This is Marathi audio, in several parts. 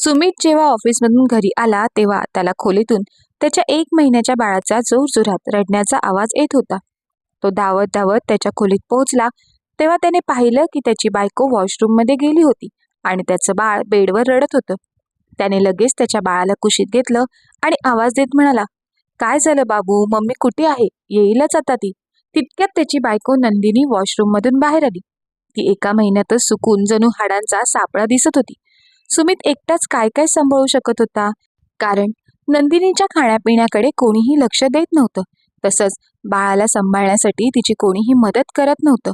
सुमित जेव्हा ऑफिसमधून घरी आला तेव्हा त्याला खोलीतून त्याच्या एक महिन्याच्या बाळाचा जोरजोरात रडण्याचा आवाज येत होता. तो धावत धावत त्याच्या खोलीत पोहोचला तेव्हा त्याने पाहिलं की त्याची बायको वॉशरूममध्ये गेली होती आणि त्याचं बाळ बेडवर रडत होतं. त्याने लगेच त्याच्या बाळाला कुशीत घेतलं आणि आवाज देत म्हणाला काय झालं बाबू? मम्मी कुठे आहे? येईलच आता ती. तितक्यात त्याची बायको नंदिनी वॉशरूममधून बाहेर आली. ती एका महिन्यातच सुकून जणू हाडांचा सापळा दिसत होती. सुमित एकटाच काय काय सांभाळू शकत होता? कारण नंदिनीच्या खाण्यापिण्याकडे कोणीही लक्ष देत नव्हतं. तसंच बाळाला सांभाळण्यासाठी तिची कोणीही मदत करत नव्हतं.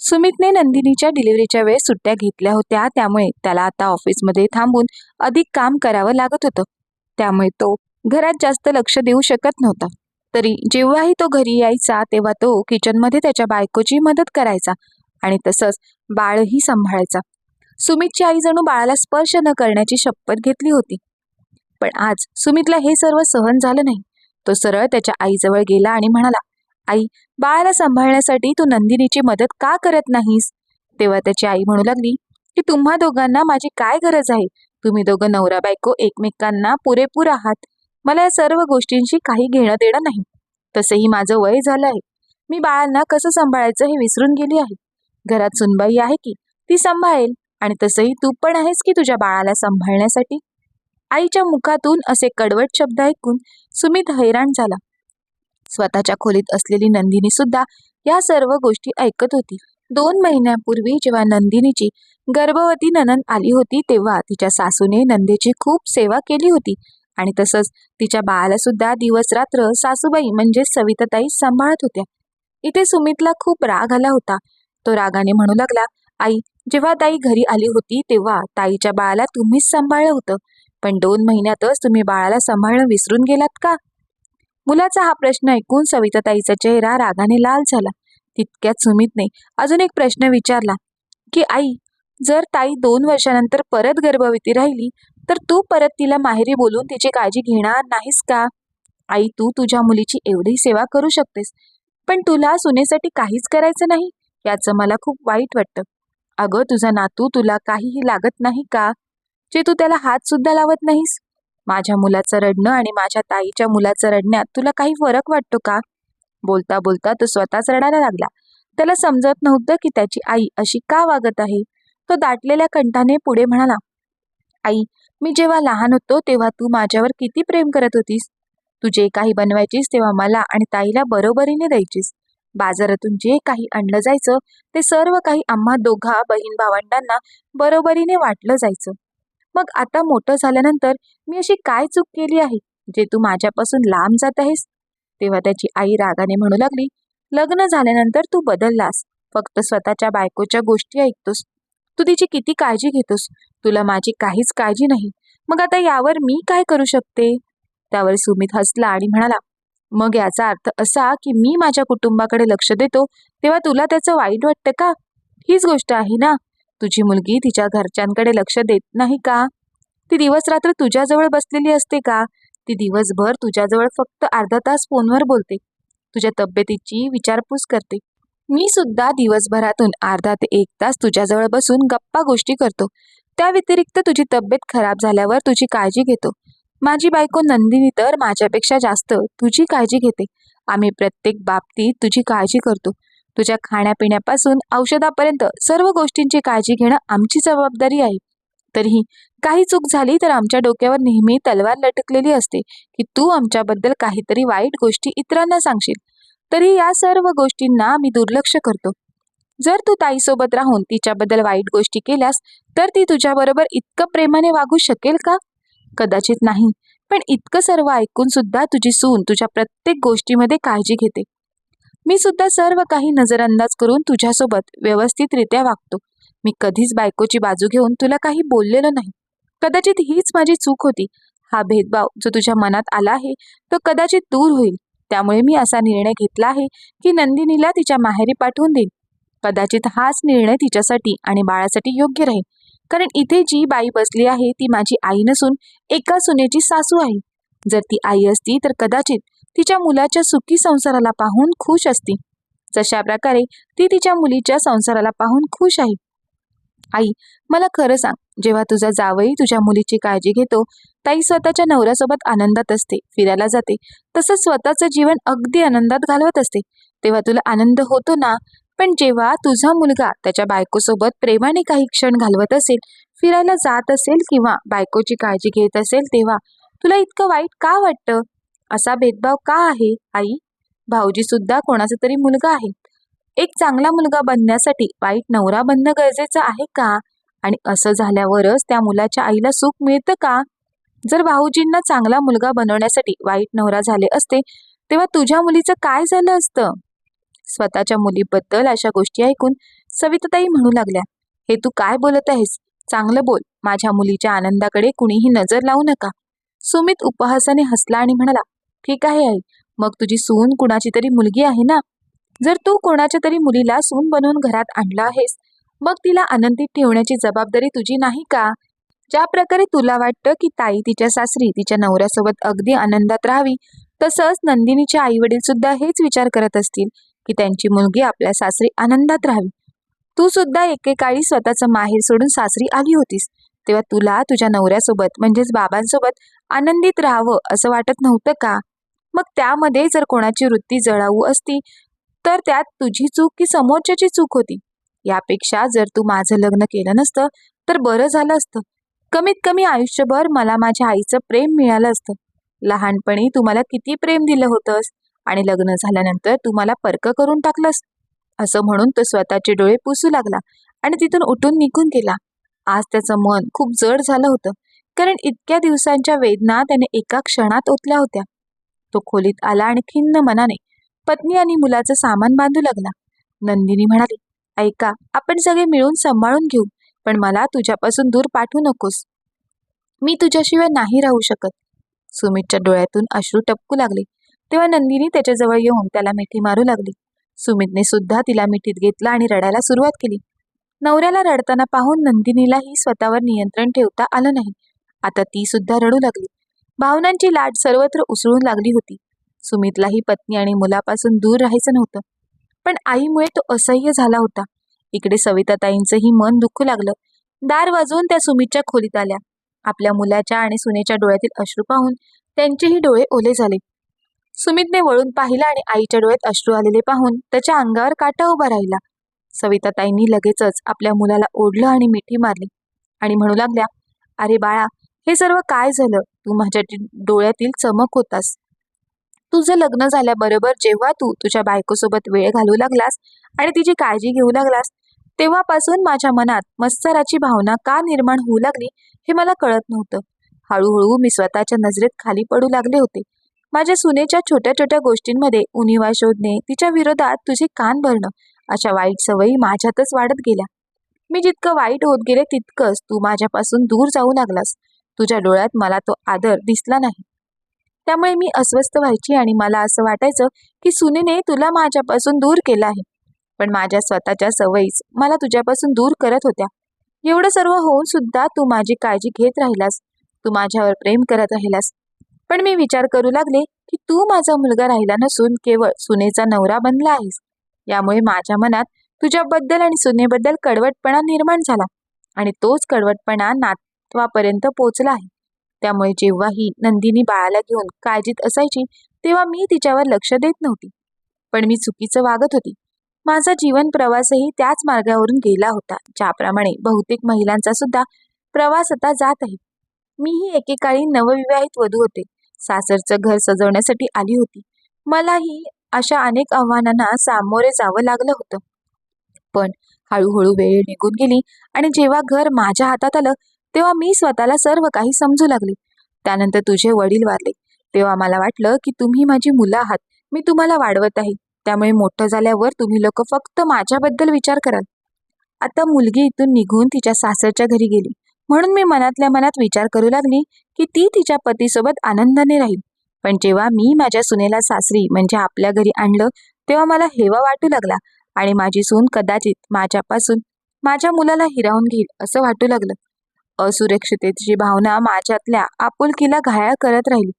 सुमितने नंदिनीच्या डिलिव्हरीच्या वेळेस सुट्ट्या घेतल्या होत्या. त्यामुळे त्याला आता ऑफिसमध्ये थांबून अधिक काम करावं लागत होतं. त्यामुळे तो घरात जास्त लक्ष देऊ शकत नव्हता. तरी जेव्हाही तो घरी यायचा तेव्हा तो किचनमध्ये त्याच्या बायकोची मदत करायचा आणि तसंच बाळही सांभाळायचा. सुमितची आई जणू बाळाला स्पर्श न करण्याची शपथ घेतली होती. पण आज सुमितला हे सर्व सहन झालं नाही. तो सरळ त्याच्या आईजवळ गेला आणि म्हणाला आई बाळाला सांभाळण्यासाठी तू नंदिनीची मदत का करत नाहीस? तेव्हा त्याची आई म्हणू लागली की तुम्हा दोघांना माझी काय गरज आहे? तुम्ही दोघं नवरा बायको एकमेकांना पुरेपूर आहात. मला या सर्व गोष्टींशी काही घेणं देणं नाही. तसंही माझं वय झालं आहे. मी बाळांना कसं सांभाळायचं हे विसरून गेली आहे. घरात सुनबाई आहे की ती सांभाळेल? आणि तसंही तू पण आहेस की तुझ्या बाळाला सांभाळण्यासाठी? आईच्या मुखातून असे कडवट शब्द ऐकून सुमित हैराण झाला. स्वतःच्या खोलीत असलेली नंदिनी सुद्धा या सर्व गोष्टी ऐकत होती. दोन महिन्यापूर्वी जेव्हा नंदिनीची गर्भवती ननंद आली होती तेव्हा तिच्या सासूने नंदेची खूप सेवा केली होती. आणि तसंच तिच्या बाळाला सुद्धा दिवस रात्र सासूबाई म्हणजे सविताताई सांभाळत होत्या. इथे सुमितला खूप राग आला होता. तो रागाने म्हणू लागला आई जेव्हा ताई घरी आली होती तेव्हा ताईच्या बाळाला तुम्हीच सांभाळलं होतं. पण दोन महिन्यातच तुम्ही बाळाला सांभाळणं विसरून गेलात का? मुलाचा हा प्रश्न ऐकून सविताताईचा चेहरा रागाने लाल झाला. तितक्यात सुमितने अजून एक प्रश्न विचारला की आई जर ताई दोन वर्षानंतर परत गर्भवती राहिली तर तू परत तिला माहेरी बोलून तिची काळजी घेणार नाहीस का? आई तू तुझ्या मुलीची एवढी सेवा करू शकतेस पण तुला सुनेसाठी काहीच करायचं नाही याचं मला खूप वाईट वाटतं. अगं तुझा नातू तुला काहीही लागत नाही का? जे तू त्याला हात सुद्धा लावत नाहीस? माझ्या मुलाचं रडणं आणि माझ्या ताईच्या मुलाचं रडण्यात तुला काही फरक वाटतो का? बोलता बोलता तो स्वतःच रडायला लागला. त्याला समजत नव्हतं की त्याची आई अशी का वागत आहे? तो दाटलेल्या कंठाने पुढे म्हणाला आई मी जेव्हा लहान होतो तेव्हा तू माझ्यावर किती प्रेम करत होतीस. तू जे काही बनवायचीस तेव्हा मला आणि ताईला बरोबरीने द्यायचीस. बाजारातून जे काही आणलं जायचं ते सर्व काही आम्हा दोघा बहीण भावंडांना बरोबरीने वाटलं जायचं. मग आता मोठं झाल्यानंतर मी अशी काय चूक केली आहे? जे तू माझ्यापासून लांब जात आहेस? तेव्हा त्याची आई रागाने म्हणू लागली लग्न झाल्यानंतर तू बदललास फक्त स्वतःच्या बायकोच्या गोष्टी ऐकतोस. तू तिची किती काळजी घेतोस? तुला माझी काहीच काळजी नाही. मग आता यावर मी काय करू शकते? त्यावर सुमित हसला आणि म्हणाला मग याचा अर्थ असा की मी माझ्या कुटुंबाकडे लक्ष देतो तेव्हा तुला त्याचं वाईट वाटतं का? हीच गोष्ट आहे ना. तुझी मुलगी तिच्या घरच्यांकडे लक्ष देत नाही का? ती दिवस रात्र तुझ्याजवळ बसलेली असते का? ती दिवसभर तुझ्याजवळ फक्त अर्धा तास फोनवर बोलते. तुझ्या तब्येतीची विचारपूस करते. मी सुद्धा दिवसभरातून अर्धा ते एक तास तुझ्याजवळ बसून गप्पा गोष्टी करतो. त्या व्यतिरिक्त तुझी तब्येत खराब झाल्यावर तुझी काळजी घेतो. माझी बायको नंदिनी तर माझ्यापेक्षा जास्त. तुझी काळजी घेते. आम्ही प्रत्येक बाबतीत तुझी काळजी करतो. तुझ्या खाण्यापिण्यापासून औषधापर्यंत सर्व गोष्टींची काळजी घेणं आमची जबाबदारी आहे. तरीही काही चूक झाली तर आमच्या डोक्यावर नेहमी तलवार लटकलेली असते की तू आमच्याबद्दल काहीतरी वाईट गोष्टी इतरांना सांगशील. तरी या सर्व गोष्टींना मी दुर्लक्ष करतो. जर तू ताईसोबत राहून तिच्याबद्दल वाईट गोष्टी केल्यास तर ती तुझ्याबरोबर इतकं प्रेमाने वागू शकेल का? कदाचित नाही. पण इतकं सर्व ऐकून सुद्धा तुझी सून तुझ्या प्रत्येक गोष्टीमध्ये काळजी घेते. मी सुद्धा सर्व काही नजरअंदाज करून तुझ्यासोबत व्यवस्थितरित्या वागतो. मी कधीच बायकोची बाजू घेऊन तुला काही बोललेलो नाही. कदाचित हीच माझी चूक होती. हा भेदभाव जो तुझ्या मनात आला आहे तो कदाचित दूर होईल. त्यामुळे मी असा निर्णय घेतला आहे की नंदिनीला तिच्या माहेरी पाठवून देईन. कदाचित हाच निर्णय तिच्यासाठी आणि बाळासाठी योग्य राहील. कारण इथे जी बाई बसली आहे ती माझी आई नसून एका सुनेची सासू आहे. जर ती आई असती तर कदाचित तिच्या मुलाच्या सुखी संसाराला पाहून खुश असती. जशा प्रकारे ती तिच्या मुलीच्या संसाराला पाहून खुश आहे. आई मला खरं सांग जेव्हा तुझा जावई तुझ्या मुलीची काळजी घेतो ताई स्वतःच्या नवऱ्यासोबत आनंदात असते फिरायला जाते. तसंच स्वतःचं जीवन अगदी आनंदात घालवत असते. तेव्हा तुला आनंद होतो ना? पण जेव्हा तुझा मुलगा त्याच्या बायकोसोबत प्रेमाने काही क्षण घालवत असेल फिरायला जात असेल किंवा बायकोची काळजी घेत असेल तेव्हा तुला इतकं वाईट का वाटतं? असा भेदभाव का आहे आई? भाऊजी सुद्धा कोणाचा तरी मुलगा आहे. एक चांगला मुलगा बनण्यासाठी वाईट नवरा बनणं गरजेचं आहे का? आणि असं झाल्यावरच त्या मुलाच्या आईला सुख मिळतं का? जर भाऊजींना चांगला मुलगा बनवण्यासाठी वाईट नवरा झाले असते तेव्हा तुझ्या मुलीचं काय झालं असतं? स्वतःच्या मुलीबद्दल अशा गोष्टी ऐकून सविताताई म्हणू लागल्या. हे तू काय बोलत आहेस? चांगलं बोल. माझ्या मुलीच्या आनंदाकडे कुणीही नजर लावू नका. सुमित उपहासाने हसला आणि म्हणाला ठीक आहे आई. मग तुझी सून कुणाची तरी मुलगी आहे ना? जर तू कोणाच्या तरी मुलीला सून बनवून घरात आणला आहेस मग तिला आनंदीत ठेवण्याची जबाबदारी तुझी नाही का? ज्या प्रकारे तुला वाटतं की ताई तिच्या सासरी तिच्या नवऱ्यासोबत अगदी आनंदात राहावी तसंच नंदिनीचे आई वडील सुद्धा हेच विचार करत असतील. की त्यांची मुलगी आपल्या सासरी आनंदात राहावी. तू सुद्धा एकेकाळी स्वतःचं माहेर सोडून सासरी आली होतीस. तेव्हा तुला तुझ्या नवऱ्यासोबत म्हणजेच बाबांसोबत आनंदित राहावं असं वाटत नव्हतं का? मग त्यामध्ये जर कोणाची वृत्ती जळाऊ असती तर त्यात तुझी चूक की समोरच्याची चूक होती? यापेक्षा जर तू माझं लग्न केलं नसतं तर बरं झालं असतं. कमीत कमी आयुष्यभर मला माझ्या आईचं प्रेम मिळालं असतं. लहानपणी तू मला किती प्रेम दिलं होतंस? आणि लग्न झाल्यानंतर तू मला पर्क करून टाकलंस. असं म्हणून तो स्वतःचे डोळे पुसू लागला आणि तिथून उठून निघून गेला. आज त्याचं मन खूप जड झालं होतं कारण इतक्या दिवसांच्या वेदना त्याने एका क्षणात ओतल्या होत्या. तो खोलीत आला आणि खिन्न मनाने पत्नी आणि मुलाचं सामान बांधू लागला. नंदिनी म्हणाली ऐका आपण सगळे मिळून सांभाळून घेऊ पण मला तुझ्यापासून दूर पाठवू नकोस. मी तुझ्याशिवाय नाही राहू शकत. सुमितच्या डोळ्यातून अश्रू टपकू लागले. तेव्हा नंदिनी त्याच्याजवळ येऊन त्याला मिठी मारू लागली. सुमितने सुद्धा तिला मिठीत घेतलं आणि रडायला सुरुवात केली. नवऱ्याला रडताना पाहून नंदिनीलाही स्वतःवर नियंत्रण ठेवता आलं नाही. आता ती सुद्धा रडू लागली. भावनांची लाट सर्वत्र उसळून लागली होती. सुमितलाही पत्नी आणि मुलापासून दूर राहायचं नव्हतं. पण आईमुळे तो असह्य झाला होता. इकडे सविताताईंचंही मन दुखू लागलं. दार वाजवून त्या सुमितच्या खोलीत आल्या. आपल्या मुलाच्या आणि सुनेच्या डोळ्यातील अश्रू पाहून त्यांचेही डोळे ओले झाले. सुमितने वळून पाहिलं आणि आईच्या डोळ्यात अश्रू आलेले पाहून त्याच्या अंगावर काटा उभा राहिला. सविताताईंनी लगेचच आपल्या मुलाला ओढलं आणि मिठी मारली आणि म्हणू लागल्या अरे बाळा हे सर्व काय झालं? तू माझ्या टी- डोळ्यातील चमक होतास. तुझं लग्न झाल्याबरोबर जेव्हा तू तुझ्या बायकोसोबत वेळ घालू लागलास आणि तिची काळजी घेऊ लागलास तेव्हापासून माझ्या मनात मत्सराची भावना का निर्माण होऊ लागली हे मला कळत नव्हतं. हळूहळू मी स्वतःच्या नजरेत खाली पडू लागले होते. माझ्या सुनेच्या छोट्या छोट्या गोष्टींमध्ये उणिवा शोधणे तिच्या विरोधात तुझे कान भरणं अशा वाईट सवयी माझ्यातच वाढत गेल्या. मी जितकं वाईट होत गेले तितकंच तू माझ्यापासून दूर जाऊ लागलास. तुझ्या डोळ्यात मला तो आदर दिसला नाही. त्यामुळे मी अस्वस्थ व्हायची आणि मला असं वाटायचं की सुनेने तुला माझ्यापासून दूर केलं आहे. पण माझ्या स्वतःच्या सवयीच मला तुझ्यापासून दूर करत होत्या. एवढं सर्व होऊन सुद्धा तू माझी काळजी घेत राहिलास. तू माझ्यावर प्रेम करत राहिलास. पण मी विचार करू लागले की तू माझा मुलगा राहिला नसून केवळ सुनेचा नवरा बनला आहेस. यामुळे माझ्या मनात तुझ्याबद्दल आणि सुनेबद्दल कडवटपणा निर्माण झाला आणि तोच कडवटपणा नातवापर्यंत पोचला आहे. त्यामुळे जेव्हाही नंदिनी बाळाला घेऊन काळजीत असायची तेव्हा मी तिच्यावर लक्ष देत नव्हती. पण मी चुकीचं वागत होती. माझा जीवन प्रवासही त्याच मार्गावरून गेला होता ज्याप्रमाणे बहुतेक महिलांचा सुद्धा प्रवास आता जात आहे. मीही एकेकाळी नवविवाहित वधू होते. सासरचं घर सजवण्यासाठी आली होती. मलाही अशा अनेक आव्हानांना सामोरे जावं लागलं होतं. पण हळूहळू वेळ निघून गेली आणि जेव्हा घर माझ्या हातात आलं तेव्हा मी स्वतःला सर्व काही समजू लागले. त्यानंतर तुझे वडील वारले. तेव्हा मला वाटलं की तुम्ही माझी मुलं आहात. मी तुम्हाला वाढवत आहे. त्यामुळे मोठं झाल्यावर तुम्ही लोक फक्त माझ्याबद्दल विचार कराल. आता मुलगी इथून निघून तिच्या सासरच्या घरी गेली. म्हणून मी मनातल्या मनात विचार करू लागली की ती तिच्या पतीसोबत आनंदाने राहील. पण जेव्हा मी माझ्या सुनेला सासरी म्हणजे आपल्या घरी आणलं तेव्हा मला हेवा वाटू लागला आणि माझी सून कदाचित माझ्यापासून माझ्या मुलाला हिरावून घेईल असं वाटू लागलं. असुरक्षिततेची भावना माझ्यातल्या आपुलकीला घायाळ करत राहिली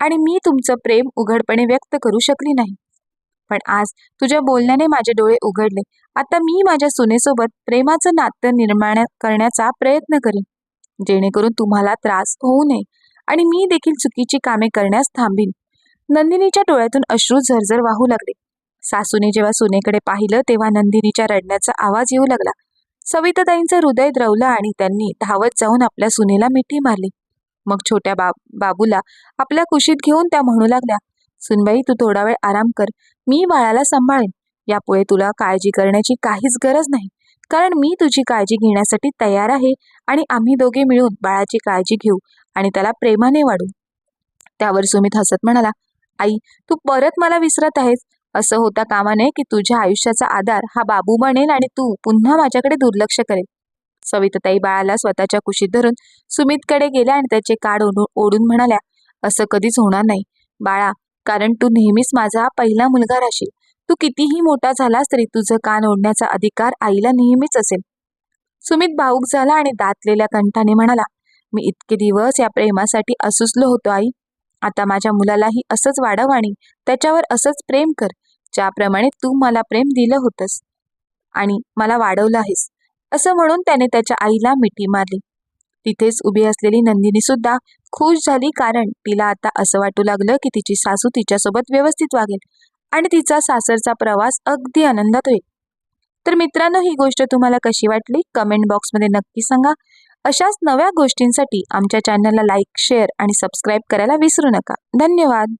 आणि मी तुमचं प्रेम उघडपणे व्यक्त करू शकली नाही. पण आज तुझ्या बोलण्याने माझे डोळे उघडले. आता मी माझ्या सुनेसोबत प्रेमाचं नातं निर्माण करण्याचा प्रयत्न करीन. जेणेकरून तुम्हाला त्रास होऊ नये. आणि मी देखील चुकीची कामे करण्यास थांबीन. नंदिनीच्या डोळ्यातून अश्रू झरझर वाहू लागले. सासूने जेव्हा सुनेकडे पाहिलं तेव्हा नंदिनीच्या रडण्याचा आवाज येऊ लागला. सविताताईंचं हृदय द्रवलं आणि त्यांनी धावत जाऊन आपल्या सुनेला मिठी मारली. मग छोट्या बाब बाबूला आपल्या कुशीत घेऊन त्या म्हणू लागल्या सुनबाई तू थोडा वेळ आराम कर. मी बाळाला सांभाळेन. यापुढे तुला काळजी करण्याची काहीच गरज नाही. कारण मी तुझी काळजी घेण्यासाठी तयार आहे आणि आम्ही दोघे मिळून बाळाची काळजी घेऊ आणि त्याला प्रेमाने वाढू. त्यावर सुमित हसत म्हणाला आई तू परत मला विसरत आहेस. असं होता कामा नये की तुझ्या आयुष्याचा आधार हा बाबू बनेल आणि तू पुन्हा माझ्याकडे दुर्लक्ष करेल. सविताताई बाळाला स्वतःच्या कुशीत धरून सुमितकडे गेल्या आणि त्याचे काड ओढून ओढून म्हणाल्या असं कधीच होणार नाही. बाळा कारण तू नेहमीच माझा पहिला मुलगा राहशील. तू कितीही मोठा झालास तरी तुझं कान ओढण्याचा अधिकार आईला नेहमीच असेल. सुमित भाऊक झाला आणि दातलेल्या कंठाने म्हणाला मी इतके दिवस या प्रेमासाठी असुसलो होतो आई. आता माझ्या मुलालाही असंच वाढव आणि त्याच्यावर असंच प्रेम कर ज्याप्रमाणे तू मला प्रेम दिलं होतंस. आणि मला वाढवलं आहेस. असं म्हणून त्याने त्याच्या आईला मिठी मारली. तिथेच उभी असलेली नंदिनी सुद्धा खुश झाली कारण तिला आता असं वाटू लागलं की तिची सासू तिच्यासोबत व्यवस्थित वागेल. आणि तिचा सासरचा प्रवास अगदी आनंदात होईल. तर मित्रांनो ही गोष्ट तुम्हाला कशी वाटली? कमेंट बॉक्समध्ये नक्की सांगा. अशाच नव्या गोष्टींसाठी आमच्या चॅनलला लाईक शेअर आणि सबस्क्राईब करायला विसरू नका. धन्यवाद!